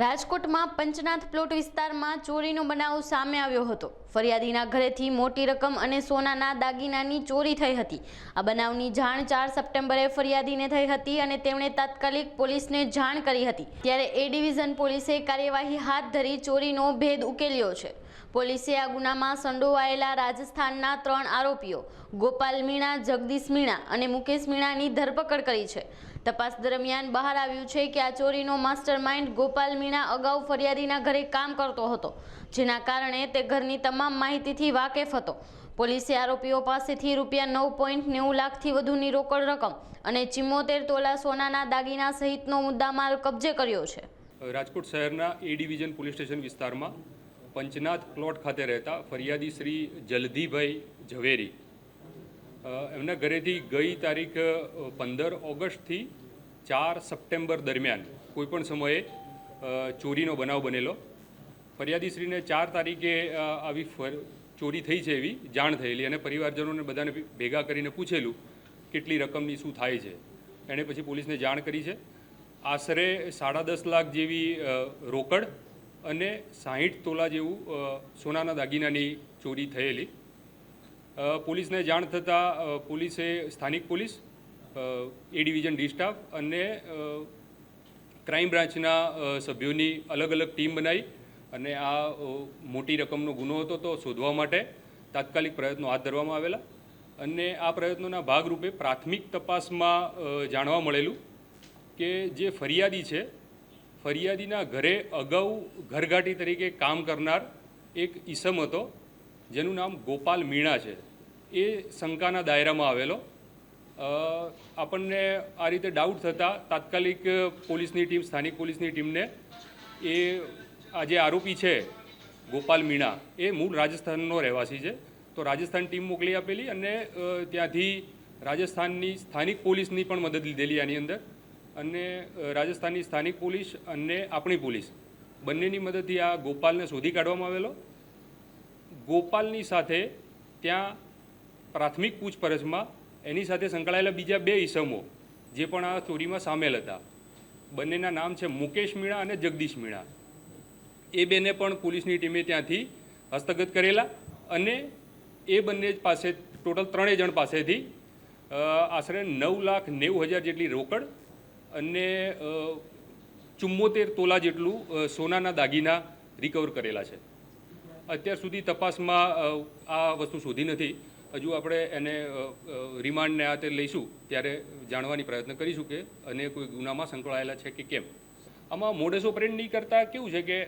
રાજકોટમાં પંચનાથ પ્લોટ વિસ્તારમાં ચોરીનો બનાવ સામે આવ્યો હતો. ફરિયાદીના ઘરેથી મોટી રકમ અને સોનાના દાગીનાની ચોરી થઈ હતી. આ બનાવની જાણ ચાર સપ્ટેમ્બરે ફરિયાદીને થઈ હતી અને તેમણે તાત્કાલિક પોલીસને જાણ કરી હતી. ત્યારે એ ડિવિઝન પોલીસે કાર્યવાહી હાથ ધરી ચોરીનો ભેદ ઉકેલ્યો છે. પોલીસે આ ગુનામાં સંડોવાયેલા રાજસ્થાનના ત્રણ આરોપીઓ, ગોપાલ મીણા, જગદીશ મીણા અને મુકેશ મીણાની ધરપકડ કરી છે. તપાસ દરમિયાન બહાર આવ્યું છે કે આ ચોરીનો માસ્ટર માઇન્ડ ગોપાલ મીણા અગાઉ ફરિયાદીના ઘરે કામ કરતો હતો, જેના કારણે તે ઘરની તમામ માહિતીથી વાકેફ હતો. પોલીસે આરોપીઓ પાસેથી રૂપિયા નવ પોઈન્ટ નેવું લાખથી વધુની રોકડ રકમ અને ચિમ્મોતેર તોલા સોનાના દાગીના સહિતનો મુદ્દામાલ કબજે કર્યો છે. રાજકોટ શહેરના એ ડિવિઝન પોલીસ સ્ટેશન વિસ્તારમાં પંચનાથ પ્લોટ ખાતે રહેતા ફરિયાદી શ્રી જલધીભાઈ ઝવેરી. એમના ઘરેથી ગઈ તારીખ પંદર ઓગસ્ટથી ચાર સપ્ટેમ્બર દરમિયાન કોઈપણ સમયે ચોરીનો બનાવ બનેલો. ફરિયાદીશ્રીને ચાર તારીખે આવી ચોરી થઈ છે એવી જાણ થયેલી અને પરિવારજનોને બધાને ભેગા કરીને પૂછેલું કેટલી રકમની શું થાય છે. એણે પછી પોલીસને જાણ કરી છે. આશરે સાડા દસ લાખ જેવી રોકડ અને સાહીઠ તોલા જેવું સોનાના દાગીનાની ચોરી થયેલી. પોલીસને જાણ થતાં પોલીસે સ્થાનિક police A division D staff અને ક્રાઇમ બ્રાન્ચના સભ્યોની અલગ અલગ ટીમ બનાવી અને આ મોટી રકમનો ગુનો હતો તો શોધવા માટે તાત્કાલિક પ્રયત્નો હાથ ધરવામાં આવેલા અને આ પ્રયત્નોના ભાગરૂપે પ્રાથમિક તપાસમાં જાણવા મળેલું કે જે ફરિયાદી છે ફરિયાદીના ઘરે અગાઉ ઘરઘાટી તરીકે કામ કરનાર એક ઈસમ હતો, જેનું નામ ગોપાલ મીણા છે. એ શંકાના દાયરામાં આવેલો. આપણને આ રીતે ડાઉટ થતાં તાત્કાલિક પોલીસની ટીમ, સ્થાનિક પોલીસની ટીમને એ આ જે આરોપી છે, ગોપાલ મીણા, એ મૂળ રાજસ્થાનનો રહેવાસી છે. તો રાજસ્થાન ટીમ મોકલી આપેલી અને ત્યાંથી રાજસ્થાનની સ્થાનિક પોલીસની પણ મદદ લીધેલી આની અંદર. અને રાજસ્થાનની સ્થાનિક પોલીસ અને આપણી પોલીસ. બંનેની મદદથી આ ગોપાલને શોધી કાઢવામાં આવેલો. ગોપાલની સાથે ત્યાં પ્રાથમિક પૂછપરછમાં એની સાથે સંકળાયેલા બીજા બે ઈસમો, જે પણ આ ચોરીમાં સામેલ હતા. બંનેના નામ છે મુકેશ મીણા અને જગદીશ મીણા. એ બેને પણ પોલીસની ટીમે ત્યાંથી હસ્તગત કરેલા અને એ બંને પાસે, ટોટલ ત્રણેય જણ પાસેથી આશરે નવ લાખ નેવું હજાર જેટલી રોકડ અને ચુમ્મોતેર તોલા જેટલું સોનાના દાગીના રિકવર કરેલા છે. અત્યાર સુધી તપાસમાં આ વસ્તુ શોધી નથી. હજુ આપણે એને રિમાન્ડને આ તે લઈશું, ત્યારે જાણવાની પ્રયત્ન કરીશું કે અને કોઈ ગુનામાં સંકળાયેલા છે કે કેમ. આમાં મોડેસ ઓપરેન્ડી કરતાં કેવું છે કે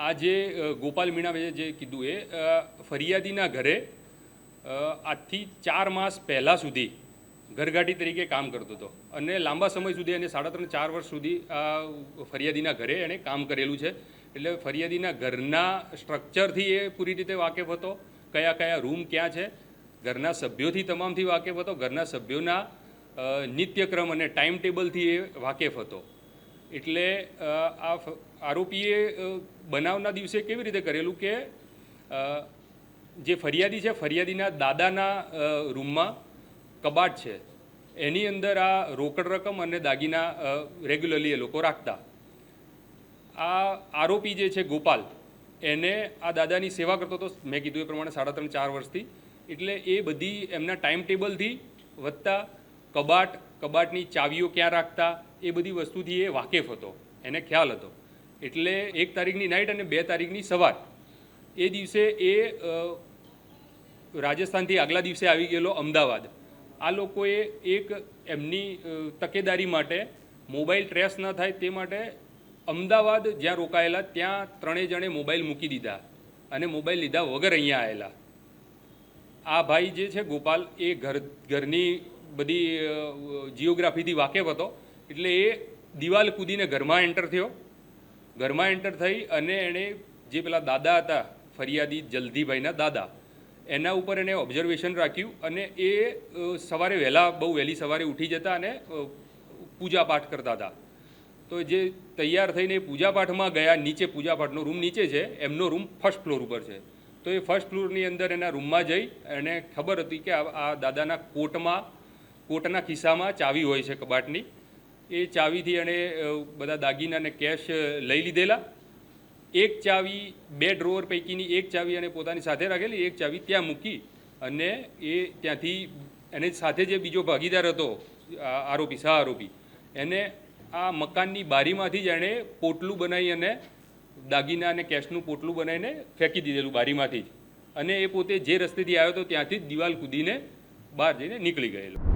આ જે ગોપાલ મીણાભાઈએ જે કીધું એ ફરિયાદીના ઘરે આજથી ચાર માસ પહેલાં સુધી ઘરઘાટી તરીકે કામ કરતો હતો. અને લાંબા સમય સુધી અને સાડા ત્રણ, ચાર વર્ષ સુધી આ ફરિયાદીના ઘરે એણે કામ કરેલું છે. એટલે ફરિયાદીના ઘરના સ્ટ્રક્ચરથી એ પૂરી રીતે વાકેફ હતો. કયા કયા રૂમ ક્યાં છે. ઘરના સભ્યોથી તમામથી વાકેફ હતો. ઘરના સભ્યોના નિત્યક્રમ અને ટાઈમ ટેબલથી એ વાકેફ હતો. એટલે આ આરોપીએ બનાવના દિવસે કેવી રીતે કરેલું કે જે ફરિયાદી છે, ફરિયાદીના દાદાના રૂમમાં કબાટ છે. એની અંદર આ રોકડ રકમ અને દાગીના રેગ્યુલરલી એ લોકો રાખતા. આ આરોપી જે છે ગોપાલ, એને આ દાદાની સેવા કરતો હતો, મેં કીધું એ પ્રમાણે સાડા ત્રણ, ચાર વર્ષથી. એટલે એ બધી એમના ટાઈમ ટેબલથી વધતા કબાટ, કબાટની ચાવીઓ ક્યાં રાખતા, એ બધી વસ્તુથી એ વાકેફ હતો. એને ખ્યાલ હતો. એટલે એક તારીખની નાઇટ અને બે તારીખની સવાર. એ દિવસે એ રાજસ્થાનથી આગલા દિવસે આવી ગયેલો અમદાવાદ. આ લોકોએ એક એમની તકેદારી માટે મોબાઈલ ટ્રેસ ન થાય તે માટે અમદાવાદ જ્યાં રોકાયેલા ત્યાં ત્રણેય જણે મોબાઈલ મૂકી દીધા અને મોબાઈલ લીધા વગર અહીંયા આવેલા. આ ભાઈ જે છે ગોપાલ, એ ઘર, ઘરની બધી જીઓગ્રાફીથી વાકેફ હતો. એટલે એ દિવાલ કૂદીને ઘરમાં એન્ટર થયો. ઘરમાં એન્ટર થઈ અને એણે જે પેલા દાદા હતા, ફરિયાદી જલ્દીભાઈના દાદા એના ઉપર એને ઓબ્ઝર્વેશન રાખ્યું અને એ સવારે વહેલા, બહુ વહેલી સવારે ઉઠી જતા અને પૂજાપાઠ કરતા હતા. તો જે તૈયાર થઈને પૂજાપાઠમાં ગયા, નીચે પૂજાપાઠનો રૂમ નીચે છે, એમનો રૂમ ફર્સ્ટ ફ્લોર ઉપર છે. તો એ ફર્સ્ટ ફ્લોરની અંદર એના રૂમમાં જઈ એને ખબર હતી કે આ દાદાના કોટમાં, કોટના ખિસ્સામાં ચાવી હોય છે કબાટની. એ ચાવીથી એણે બધા દાગીના અને કેશ લઈ લીધેલા એક ચાવી બે ડ્રોવર પૈકીની એક ચાવી અને પોતાની સાથે રાખેલી એક ચાવી ત્યાં મૂકી અને એ ત્યાંથી એને સાથે જે બીજો ભાગીદાર હતો આરોપી સહ આરોપી, એને આ મકાનની બારીમાંથી જ એણે પોટલું બનાવી અને દાગીના અને કેશનું પોટલું બનાવીને ફેંકી દીધેલું બારીમાંથી જ. અને એ પોતે જે રસ્તેથી આવ્યો હતો ત્યાંથી જ દિવાલ કૂદીને બહાર જઈને નીકળી ગયેલો.